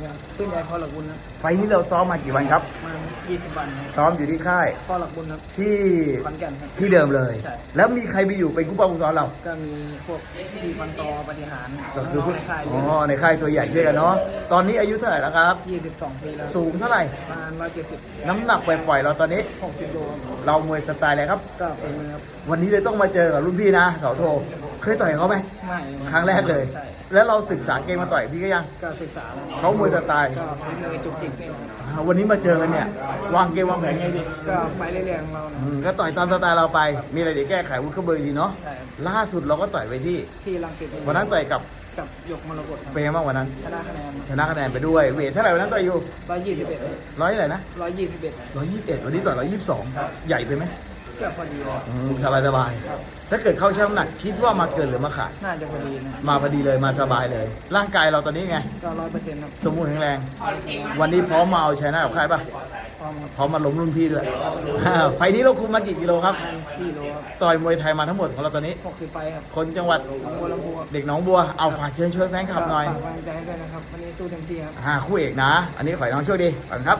เนี่ยขึ้นใหญ่พอหลักบุญครับไฟล์นี้เราซ้อมมากี่วันครับ มายี่สิบวันครับซ้อมอยู่ที่ค่ายพอหลักบุญครับที่ขอนแก่นครับ ที่เดิมเลย ใช่ แล้วมีใครไปอยู่เป็นกู้ปองกู้ซ้อนเรา ก็มีพวกพี่ปันตอปฏิหารก็คือพวกในค่ายอ๋อในค่ายตัวใหญ่ด้วยกันเนาะตอนนี้อายุเท่าไหร่แล้วครับยี่สิบสองปีแล้วสูงเท่าไหร่ ประมาณร้อยเจ็ดสิบน้ำหนักปล่อยๆเราตอนนี้หกสิบโลครับเรามวยสไตล์อะไรครับ ก็เป็นมือครับวันนี้เลยต้องมาเจอกับรุ่นพี่นะเสาโท เคยต่อยเขาไหมไม่ครั้งแรกเลย ใช่แล้วเราศึกษาเกมมาต่อยพี่ก็ยัง ก็ศึกษาแล้วเขามวยสไตล์ ก็เป็นมือจุกจิกนี่อ่าวันนี้มาเจอกันเนี่ย วางเกมวางแผนไงดีก็ไปเรื่อยๆของเรานะอืมก็ต่อยตามสไตล์เราไป มีอะไรเดี๋ยวแก้ไขวุ้นเข้าเบอร์ดีเนาะ ใช่ครับล่าสุดเราก็ต่อยไปที่ ที่รังสิตวันนั้นต่อยกับกับหยกมรกตครับเปย์มากวันนั้น ชนะคะแนนชนะคะแนนไปด้วย เวทเท่าไหร่วันนั้นต่อยอยู่ร้อยยี่สิบเอ็ดร้อยอะไหรนะร้อยยี่สิบเอ็ดร้อยยี่สิบเอ็ดวันนี้ต่อยร้อยยี่สิบสองใหญ่ไปไหม ก็พอดีเลยอืมสบายสบายถ้าเกิดเข้าช่างน้ำหนักคิดว่ามาเกินหรือมาขาด น่าจะพอดีนะ มาพอดีเลยมาสบายเลย ร่างกายเราตอนนี้ไง ก็ร้อยเปอร์เซ็นต์ครับสมบูรณ์แข็งแรง วันนี้พร้อมมาเอาชนะกับใครปะพร้อมครับพร้อมมาล้มรุ่นพี่ด้วยไฟล์นี้เราคุมมากี่กิโลครับประมาณสี่โลครับต่อยมวยไทยมาทั้งหมดของเราตอนนี้ หกสิบไปครับคนจังหวัดหนองบัวลำพูครับเด็กหนองบัว เอาฝากเชิญชวนแฟนคลับหน่อยฝากกำลังใจให้ด้วยนะครับ วันนี้สู้เต็มที่ครับ อ่าคู่เอกนะ อันนี้ขอให้น้องโชคดีขอบคุณครับ